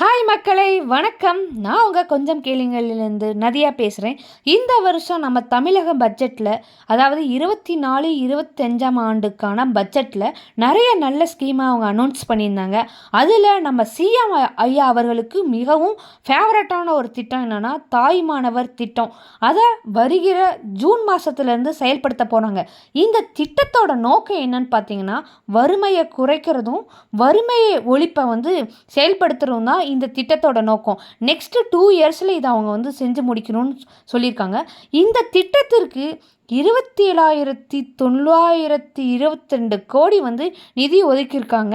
Hi மக்களை. வணக்கம். நான் உங்கள் கொஞ்சம் கேளுங்களிலேருந்து நதியா பேசுகிறேன் இந்த வருஷம் நம்ம தமிழக பட்ஜெட்டில் அதாவது இருபத்தி நாலு இருபத்தஞ்சாம் ஆண்டுக்கான பட்ஜெட்டில் நிறைய நல்ல ஸ்கீமை அவங்க அனௌன்ஸ் பண்ணியிருந்தாங்க. அதில் நம்ம சிஎம் ஐயா அவர்களுக்கு மிகவும் ஃபேவரட்டான ஒரு திட்டம் என்னென்னா தாய்மானவர் திட்டம். அதை வருகிற ஜூன் மாதத்துலேருந்து செயல்படுத்த போகிறாங்க இந்த திட்டத்தோட நோக்கம் என்னன்னு பார்த்தீங்கன்னா வறுமையை குறைக்கிறதும் வறுமையை ஒழிப்பை வந்து செயல்படுத்துகிறதும் தான் இந்த திட்டத்தோட நோக்கம். நெக்ஸ்ட்டு டூ இயர்ஸில் இதை அவங்க வந்து செஞ்சு முடிக்கணும்னு சொல்லியிருக்காங்க. இந்த திட்டத்திற்கு இருபத்தி ஏழாயிரத்தி தொள்ளாயிரத்தி இருபத்தெண்டு கோடி வந்து நிதி ஒதுக்கியிருக்காங்க.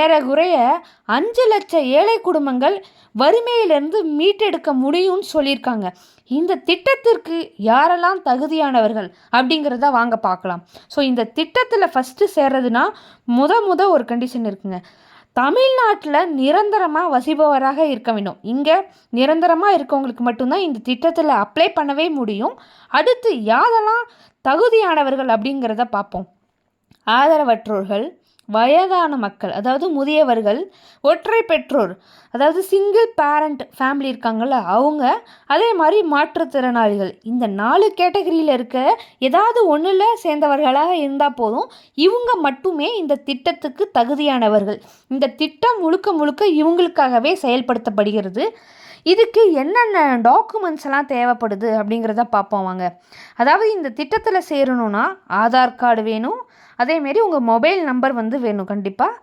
ஏறக்குறைய அஞ்சு லட்சம் ஏழை குடும்பங்கள் வறுமையிலிருந்து மீட்டெடுக்க முடியும்னு சொல்லியிருக்காங்க. இந்த திட்டத்திற்கு யாரெல்லாம் தகுதியானவர்கள் அப்படிங்கிறத வாங்க பார்க்கலாம். ஸோ இந்த திட்டத்தில் ஃபஸ்ட்டு சேர்றதுனா முத முத ஒரு கண்டிஷன் இருக்குங்க. தமிழ்நாட்டில் நிரந்தரமாக வசிப்பவராக இருக்க வேண்டும். இங்கே நிரந்தரமாக இருக்கவங்களுக்கு மட்டும்தான் இந்த திட்டத்தில் அப்ளை பண்ணவே முடியும். அடுத்து யாரெல்லாம் தகுதியானவர்கள் அப்படிங்கிறத பார்ப்போம். ஆதரவற்றோர்கள் வயதான மக்கள் அதாவது முதியவர்கள் ஒற்றை பெற்றோர் அதாவது சிங்கிள் பேரண்ட் ஃபேமிலி இருக்காங்கள்ல அவங்க அதே மாதிரி மாற்றுத்திறனாளிகள். இந்த நாலு கேட்டகரியில் இருக்க ஏதாவது ஒன்றில் சேர்ந்தவர்களாக இருந்தால் போதும் இவங்க மட்டுமே இந்த திட்டத்துக்கு தகுதியானவர்கள். இந்த திட்டம் முழுக்க முழுக்க இவங்களுக்காகவே செயல்படுத்தப்படுகிறது. இதுக்கு என்னென்ன டாக்குமெண்ட்ஸ் எல்லாம் தேவைப்படுது அப்படிங்கிறத பார்ப்போம் வாங்க. அதாவது இந்த திட்டத்தில் சேரணும்னா ஆதார் கார்டு வேணும் அதேமாரி உங்கள் மொபைல் நம்பர் வந்து வேணும். கண்டிப்பாக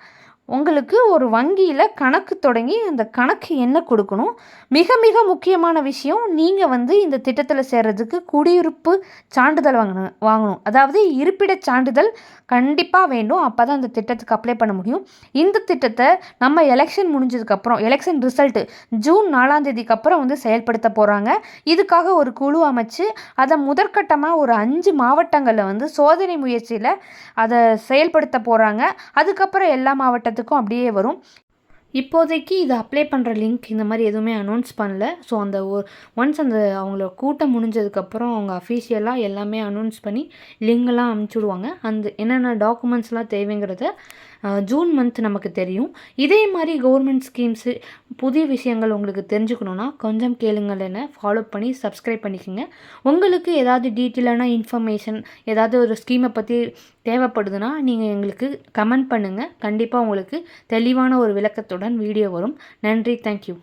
உங்களுக்கு ஒரு வங்கியில் கணக்கு தொடங்கி அந்த கணக்கு என்ன கொடுக்கணும்? மிக மிக முக்கியமான விஷயம் நீங்கள் வந்து இந்த திட்டத்தில் சேர்கிறதுக்கு குடியிருப்பு சான்றிதழ் வாங்கணும் வாங்கணும். அதாவது இருப்பிட சான்றிதழ் கண்டிப்பாக வேண்டும். அப்போ தான் அந்த திட்டத்துக்கு அப்ளை பண்ண முடியும். இந்த திட்டத்தை நம்ம எலெக்ஷன் முடிஞ்சதுக்கப்புறம் எலெக்ஷன் ரிசல்ட்டு ஜூன் நாலாம் தேதிக்கு அப்புறம் வந்து செயல்படுத்த போகிறாங்க இதுக்காக ஒரு குழு அமைச்சு அதை முதற்கட்டமாக ஒரு அஞ்சு மாவட்டங்களில் வந்து சோதனை முயற்சியில் அதை செயல்படுத்த போகிறாங்க அதுக்கப்புறம் எல்லா மாவட்டத்துக்கும் எல்லாத்துக்கும் அப்படியே வரும். இப்போதைக்கு இதை அப்ளை பண்ணுற லிங்க் இந்த மாதிரி எதுவுமே அனௌன்ஸ் பண்ணல. ஸோ அந்த ஒரு ஒன்ஸ் அந்த அவங்கள கூட்டம் முடிஞ்சதுக்கப்புறம் அவங்க அஃபீஷியலாக எல்லாமே அனௌன்ஸ் பண்ணி லிங்கெல்லாம் அனுப்பிச்சுடுவாங்க அந்த என்னென்ன டாக்குமெண்ட்ஸ்லாம் தேவைங்கிறத ஜூன் மந்த் நமக்கு தெரியும். இதே மாதிரி கவர்மெண்ட் ஸ்கீம்ஸு புதிய விஷயங்கள் உங்களுக்கு தெரிஞ்சுக்கணுன்னா கொஞ்சம் கேளுங்கள் என்ன ஃபாலோ பண்ணி சப்ஸ்கிரைப் பண்ணிக்கோங்க. உங்களுக்கு ஏதாவது டீட்டெயிலான இன்ஃபர்மேஷன் ஏதாவது ஒரு ஸ்கீமை பற்றி தேவைப்படுதுன்னா நீங்கள் எங்களுக்கு கமெண்ட் பண்ணுங்கள் கண்டிப்பாக உங்களுக்கு தெளிவான ஒரு விளக்கத்துடன் வீடியோ வரும். நன்றி தேங்க்யூ